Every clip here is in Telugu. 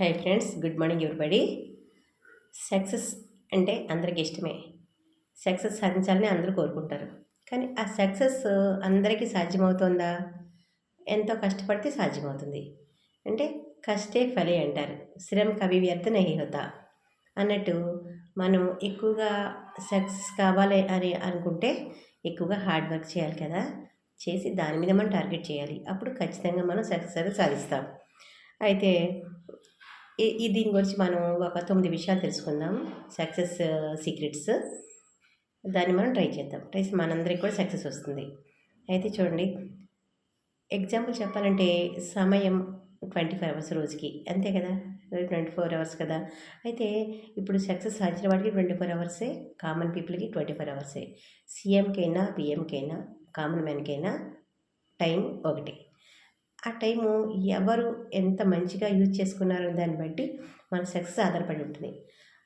Hi friends good morning everybody success అంటే అందరికి ఇష్టమే. సక్సెస్ సాధించాలని అందరూ కోరుకుంటారు. కానీ ఆ సక్సెస్ అందరికీ సాధ్యమవుతుందా? ఎంతో కష్టపడితే సాధ్యమవుతుంది. అంటే కష్టే ఫలే అంటారు. శ్రమ కవి వ్యర్థ నహి అన్నట్టు మనం ఎక్కువగా సక్సెస్ కావాలి అని అనుకుంటే ఎక్కువగా హార్డ్ వర్క్ చేయాలి కదా. చేసి దాని మీద మనం టార్గెట్ చేయాలి. అప్పుడు ఖచ్చితంగా మనం సక్సెస్ అనేది సాధిస్తాం. అయితే ఈ దీని గురించి మనం ఒక తొమ్మిది విషయాలు తెలుసుకుందాం. Success secrets. దాన్ని మనం ట్రై చేద్దాం. ట్రై చేసి మనందరికి కూడా సక్సెస్ వస్తుంది. అయితే చూడండి ఎగ్జాంపుల్ చెప్పాలంటే సమయం ట్వంటీ ఫోర్ అవర్స్ రోజుకి. అంతే కదా? ట్వంటీ ఫోర్ అవర్స్ కదా? అయితే ఇప్పుడు సక్సెస్ సాధించిన వాడికి ట్వంటీ ఫోర్ అవర్సే కామన్ పీపుల్కి ట్వంటీ ఫోర్ అవర్సే. సీఎంకైనా పిఎంకైనా కామన్ మ్యాన్కైనా టైం ఒకటి. ఆ టైము ఎవరు ఎంత మంచిగా యూజ్ చేసుకున్నారో దాన్ని బట్టి మన సక్సెస్ ఆధారపడి ఉంటుంది.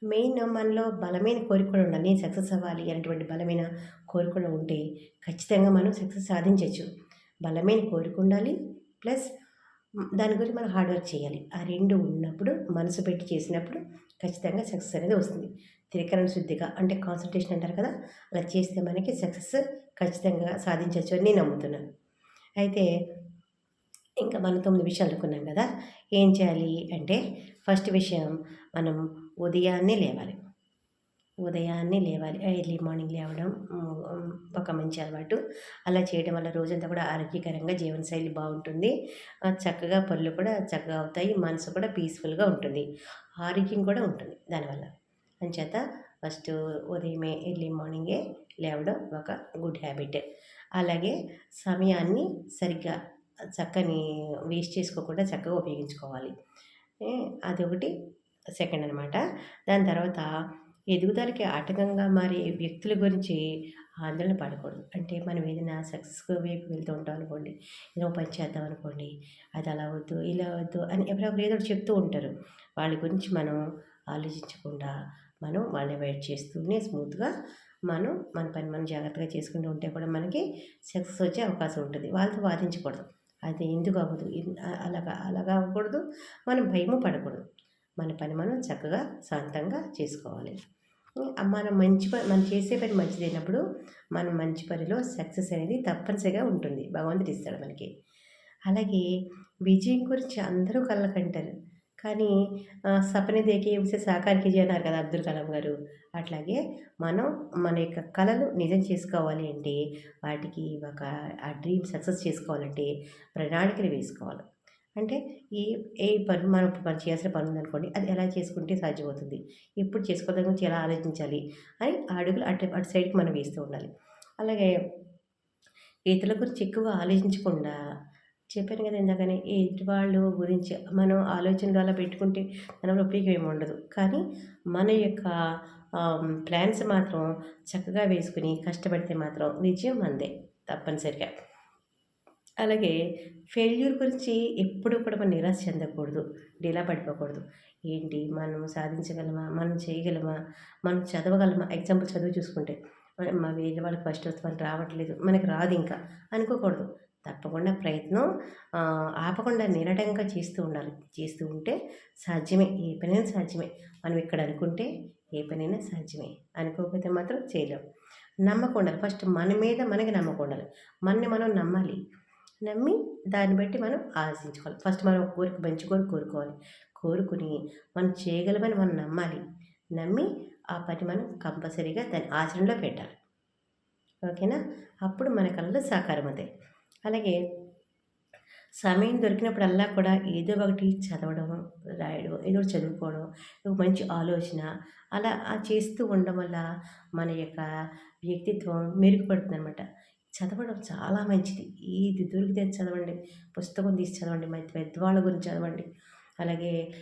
మెయిన్ మనలో బలమైన కోరికలు ఉండాలి. నేను సక్సెస్ అవ్వాలి అనేటువంటి బలమైన కోరికలు ఉంటే ఖచ్చితంగా మనం సక్సెస్ సాధించవచ్చు బలమైన కోరిక ఉండాలి. ప్లస్ దాని గురించి మనం హార్డ్ వర్క్ చేయాలి. ఆ రెండు ఉన్నప్పుడు మనసు పెట్టి చేసినప్పుడు ఖచ్చితంగా సక్సెస్ అనేది వస్తుంది. త్రికరణ శుద్ధిగా అంటే కాన్సన్ట్రేషన్ అంటారు కదా అలా చేస్తే మనకి సక్సెస్ ఖచ్చితంగా సాధించవచ్చు అని నేను నమ్ముతున్నాను. అయితే ఇంకా మనం తొమ్మిది విషయాలు అనుకున్నాం కదా ఏం చేయాలి అంటే ఫస్ట్ విషయం మనం ఉదయాన్నే లేవాలి. ఉదయాన్నే లేవాలి ఎర్లీ మార్నింగ్ లేవడం ఒక మంచి అలవాటు. అలా చేయడం వల్ల రోజంతా కూడా ఆరోగ్యకరంగా జీవనశైలి బాగుంటుంది. చక్కగా పనులు కూడా చక్కగా అవుతాయి మనసు కూడా పీస్ఫుల్గా ఉంటుంది ఆరోగ్యం కూడా ఉంటుంది దానివల్ల. అంచేత ఫస్ట్ ఉదయమే ఎర్లీ మార్నింగే లేవడం ఒక గుడ్ హ్యాబిట్. అలాగే సమయాన్ని సరిగ్గా చక్కని వేస్ట్ చేసుకోకుండా చక్కగా ఉపయోగించుకోవాలి. అదొకటి సెకండ్ అనమాట దాని తర్వాత ఎదుగుదలకి ఆటంకంగా మారే వ్యక్తుల గురించి ఆందోళన పడకూడదు. అంటే మనం ఏదైనా సక్సెస్ వైపు వెళ్తూ ఉంటాం అనుకోండి ఏదో పని చేద్దాం అనుకోండి అది అలా వద్దు ఇలా వద్దు అని ఎప్పుడప్పుడు ఏదో చెప్తూ ఉంటారు. వాళ్ళ గురించి మనం ఆలోచించకుండా మనం వాళ్ళని అవాయిడ్ చేస్తూనే స్మూత్గా మనం మన పని మనం జాగ్రత్తగా చేసుకుంటూ ఉంటే కూడా మనకి సక్సెస్ వచ్చే అవకాశం ఉంటుంది. వాళ్ళతో వాదించకూడదు. అది ఎందుకు అవ్వదు? అలాగా అలాగా అవ్వకూడదు. మనం భయము పడకూడదు. మన పని మనం చక్కగా శాంతంగా చేసుకోవాలి. మనం మంచి పని మనం చేసే పని మంచిదైనప్పుడు మనం మంచి పనిలో సక్సెస్ అనేది తప్పనిసరిగా ఉంటుంది. భగవంతుడు ఇస్తాడు మనకి. అలాగే విజయం గురించి అందరూ కళ్ళకంటారు. కానీ సపని దేకి ఉసే సాకారికి అన్నారు కదా అబ్దుల్ కలాం గారు. అట్లాగే మనం మన యొక్క కళలు నిజం చేసుకోవాలి అంటే వాటికి ఒక ఆ డ్రీమ్ సక్సెస్ చేసుకోవాలంటే ప్రణాళికలు వేసుకోవాలి. అంటే ఈ ఏ పని మనం మనం చేయాల్సిన పని ఉందనుకోండి అది ఎలా చేసుకుంటే సాధ్యమవుతుంది? ఎప్పుడు చేసుకోవడం గురించి ఎలా ఆలోచించాలి? అని అడుగులు అటు అటు సైడ్కి మనం వేస్తూ ఉండాలి. అలాగే ఇతరుల గురించి ఎక్కువగా ఆలోచించకుండా చెప్పాను కదా ఇందాకనే ఎదుటి వాళ్ళు గురించి మనం ఆలోచన అలా పెట్టుకుంటే మనలో ఉపయోగం ఏమి ఉండదు. కానీ మన యొక్క ప్లాన్స్ మాత్రం చక్కగా వేసుకుని కష్టపడితే మాత్రం విజయం అందే తప్పనిసరిగా. అలాగే ఫెయిల్యూర్ గురించి ఎప్పుడు కూడా మనం నిరాశ చెందకూడదు డీలా పడిపోకూడదు. ఏంటి? మనం సాధించగలమా? మనం చేయగలమా? మనం చదవగలమా? ఎగ్జాంపుల్ చదువు చూసుకుంటే మా వేరే వాళ్ళకి ఫస్ట్ వస్తే మనకి రావట్లేదు మనకి రాదు ఇంకా అనుకోకూడదు. తప్పకుండా ప్రయత్నం ఆపకుండా నిరటంగా చేస్తూ ఉండాలి. చేస్తూ ఉంటే సాధ్యమే. ఏ పనైనా సాధ్యమే. మనం ఇక్కడ అనుకుంటే ఏ పనైనా సాధ్యమే. అనుకోకపోతే మాత్రం చేయలేం. నమ్మకుండాలి ఫస్ట్ మన మీద మనకి నమ్మకుండాలి మనని మనం నమ్మాలి. నమ్మి దాన్ని బట్టి మనం ఆశించుకోవాలి ఫస్ట్ మనం కోరిక మంచి కోరిక కోరుకోవాలి. కోరుకుని మనం చేయగలమని మనం నమ్మాలి. నమ్మి ఆ పని మనం కంపల్సరీగా దాన్ని ఆచరణలో పెట్టాలి. ఓకేనా? అప్పుడు మన కళ్ళు సాకారం అవుతాయి అలాగే సమయం దొరికినప్పుడల్లా కూడా ఏదో ఒకటి చదవడం రాయడం ఏదో ఒకటి చదువుకోవడం ఒక మంచి ఆలోచన అలా చేస్తూ ఉండడం వల్ల మన యొక్క వ్యక్తిత్వం మెరుగుపడుతుంది అనమాట చదవడం చాలా మంచిది. ఏది దొరికితే చదవండి. పుస్తకం తీసి చదవండి. మంచి పెద్దవాళ్ళ గురించి చదవండి. అలాగే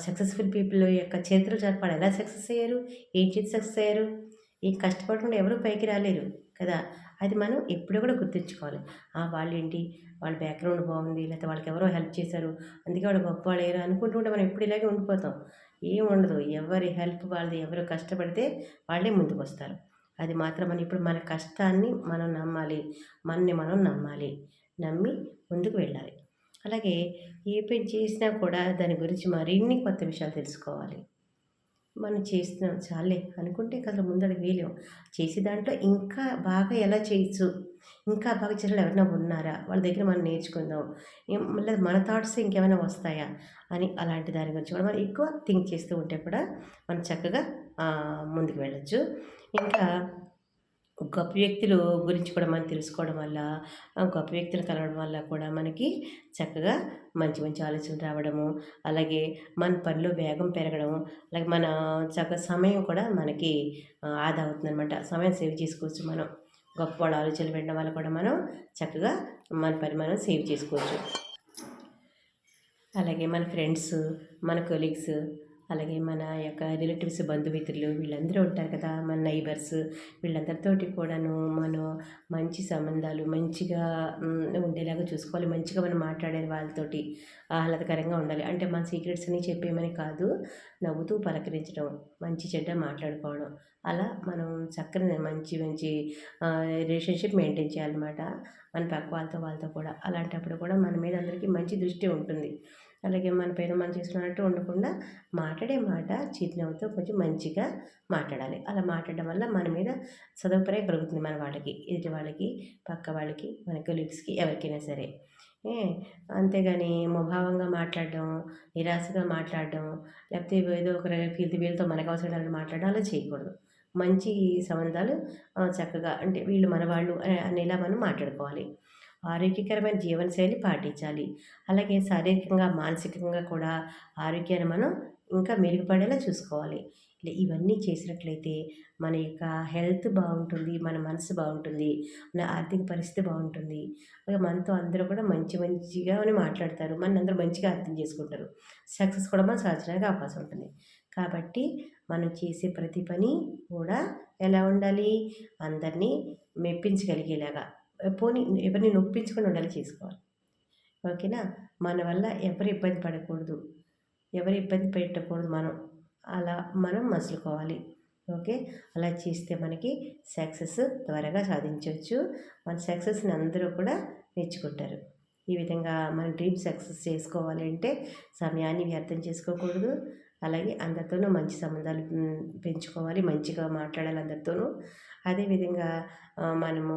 సక్సెస్ఫుల్ పీపుల్ యొక్క చరిత్ర చదవాలి ఎలా సక్సెస్ అయ్యారు? ఏం చేసి సక్సెస్ అయ్యారు? ఏం కష్టపడకుండా ఎవరు పైకి రాలేరు కదా? అది మనం ఎప్పుడూ కూడా గుర్తుంచుకోవాలి. వాళ్ళు ఏంటి వాళ్ళ బ్యాక్గ్రౌండ్ బాగుంది లేకపోతే వాళ్ళకి ఎవరో హెల్ప్ చేశారు అందుకే వాళ్ళు గొప్ప వాళ్ళు అనుకుంటుంటే మనం ఎప్పుడు ఇలాగే ఉండిపోతాం. ఏం ఉండదు. ఎవరి హెల్ప్ వాళ్ళది ఎవరు కష్టపడితే వాళ్ళే ముందుకు వస్తారు అది మాత్రం మనం ఇప్పుడు మన కష్టాన్ని మనం నమ్మాలి. మనని మనం నమ్మాలి. నమ్మి ముందుకు వెళ్ళాలి. అలాగే ఏ పని చేసినా కూడా దాని గురించి మరిన్ని కొత్త విషయాలు తెలుసుకోవాలి. మనం చేస్తున్నాం. చాలే అనుకుంటే కదా ముందడుగు వేయలేం చేసే దాంట్లో ఇంకా బాగా ఎలా చేయొచ్చు? ఇంకా బాగా చర్యలు ఎవరైనా ఉన్నారా? వాళ్ళ దగ్గర మనం నేర్చుకుందాం. మళ్ళీ మన థాట్స్ ఇంకేమైనా వస్తాయా? అని అలాంటి దాని గురించి కూడా మనం ఎక్కువ థింక్ చేస్తూ ఉంటే కూడా మనం చక్కగా ముందుకు వెళ్ళచ్చు. ఇంకా గొప్ప వ్యక్తులు గురించి కూడా మనం తెలుసుకోవడం వల్ల ఆ గొప్ప వ్యక్తులు కలవడం వల్ల కూడా మనకి చక్కగా మంచి మంచి ఆలోచనలు రావడము అలాగే మన పనిలో వేగం పెరగడము అలాగే మన చక్కగా సమయం కూడా మనకి ఆదా అవుతుంది అనమాట సమయం సేవ్ చేసుకోవచ్చు మనం. గొప్ప వాళ్ళ ఆలోచనలు వినడం వల్ల కూడా మనం చక్కగా మన పని మనం సేవ్ చేసుకోవచ్చు. అలాగే మన ఫ్రెండ్స్ మన కొలీగ్స్ అలాగే మన యొక్క రిలేటివ్స్ బంధుమిత్రులు వీళ్ళందరూ ఉంటారు కదా మన నైబర్స్ వీళ్ళందరితోటి కూడాను మనం మంచి సంబంధాలు మంచిగా ఉండేలాగా చూసుకోవాలి మంచిగా మనం మాట్లాడే వాళ్ళతోటి ఆహ్లాదకరంగా ఉండాలి. అంటే మన సీక్రెట్స్ అని చెప్పేమని కాదు నవ్వుతూ పలకరించడం మంచి చెడ్డ మాట్లాడుకోవడం. అలా మనం చక్కని మంచి మంచి రిలేషన్షిప్ మెయింటైన్ చేయాలన్నమాట. మన పక్క వాళ్ళతో వాళ్ళతో కూడా. అలాంటప్పుడు కూడా మన మీద అందరికీ మంచి దృష్టి ఉంటుంది. అలాగే మన పైన మనం చేసుకున్నట్టు ఉండకుండా మాట్లాడే మాట చిరునవ్వుతో కొంచెం మంచిగా మాట్లాడాలి. అలా మాట్లాడడం వల్ల మన మీద సదుపాయం కలుగుతుంది మన వాళ్ళకి ఎదుటి వాళ్ళకి పక్క వాళ్ళకి మన కొలీగ్స్కి ఎవరికైనా సరే. అంతేగాని ముభావంగా మాట్లాడడం నిరాశగా మాట్లాడడం లేకపోతే ఏదో ఒక వీళ్ళతో వీళ్ళతో మనకు అవసరం మాట్లాడడం అలా చేయకూడదు. మంచి సంబంధాలు చక్కగా అంటే వీళ్ళు మన వాళ్ళు అనేలా మనం మాట్లాడుకోవాలి. ఆరోగ్యకరమైన జీవనశైలి పాటించాలి. అలాగే శారీరకంగా మానసికంగా కూడా ఆరోగ్యాన్ని మనం ఇంకా మెరుగుపడేలా చూసుకోవాలి. ఇలా ఇవన్నీ చేసినట్లయితే మన యొక్క హెల్త్ బాగుంటుంది మన మనసు బాగుంటుంది మన ఆర్థిక పరిస్థితి బాగుంటుంది. అలాగే మనతో అందరూ కూడా మంచి మంచిగా అని మాట్లాడతారు. మన అందరూ మంచిగా అర్థం చేసుకుంటారు. సక్సెస్ కూడా మనం సాధించడానికి అవకాశం ఉంటుంది. కాబట్టి మనం చేసే ప్రతి పని కూడా ఎలా ఉండాలి? అందరినీ మెప్పించగలిగేలాగా. పోనీ ఎవరిని నొప్పించకుండా ఉండాలి చేసుకోవాలి. ఓకేనా? మన వల్ల ఎవరు ఇబ్బంది పడకూడదు. ఎవరు ఇబ్బంది పెట్టకూడదు మనం. అలా మనం మసులుకోవాలి. ఓకే? అలా చేస్తే మనకి సక్సెస్ త్వరగా సాధించవచ్చు. మన సక్సెస్ని అందరూ కూడా మెచ్చుకుంటారు. ఈ విధంగా మన డ్రీమ్ సక్సెస్ చేసుకోవాలి అంటే సమయాన్ని వ్యర్థం చేసుకోకూడదు. అలాగే అందరితోనూ మంచి సంబంధాలు పెంచుకోవాలి మంచిగా మాట్లాడాలి అందరితోనూ. అదేవిధంగా మనము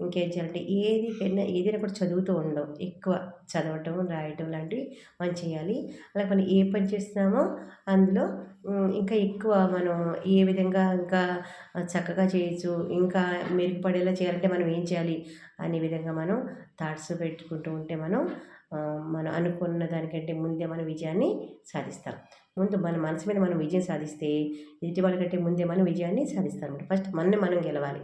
ఇంకేం చేయాలంటే ఏది కన్నా ఏదైనా కూడా చదువుతూ ఉండడం ఎక్కువ చదవటం రాయటం లాంటివి మనం చేయాలి. అలాగే మనం ఏ పని చేస్తున్నామో అందులో ఇంకా ఎక్కువ మనం ఏ విధంగా ఇంకా చక్కగా చేయొచ్చు ఇంకా మెరుగుపడేలా చేయాలంటే మనం ఏం చేయాలి అనే విధంగా మనం థాట్స్ పెట్టుకుంటూ ఉంటే మనం మనం అనుకున్న దానికంటే ముందే మనం విజయాన్ని సాధిస్తాం. ముందు మన మనసు మీద మనం విజయం సాధిస్తే ఎదుటి వాళ్ళకంటే ముందే మనం విజయాన్ని సాధిస్తాం అనమాట ఫస్ట్ మనని మనం గెలవాలి.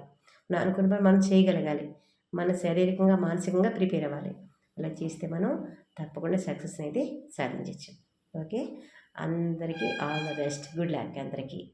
మనం అనుకున్న పని మనం చేయగలగాలి. మన శారీరకంగా మానసికంగా ప్రిపేర్ అవ్వాలి. అలా చేస్తే మనం తప్పకుండా సక్సెస్ అనేది సాధించవచ్చు ఓకే? అందరికీ all the best. Good luck అందరికీ.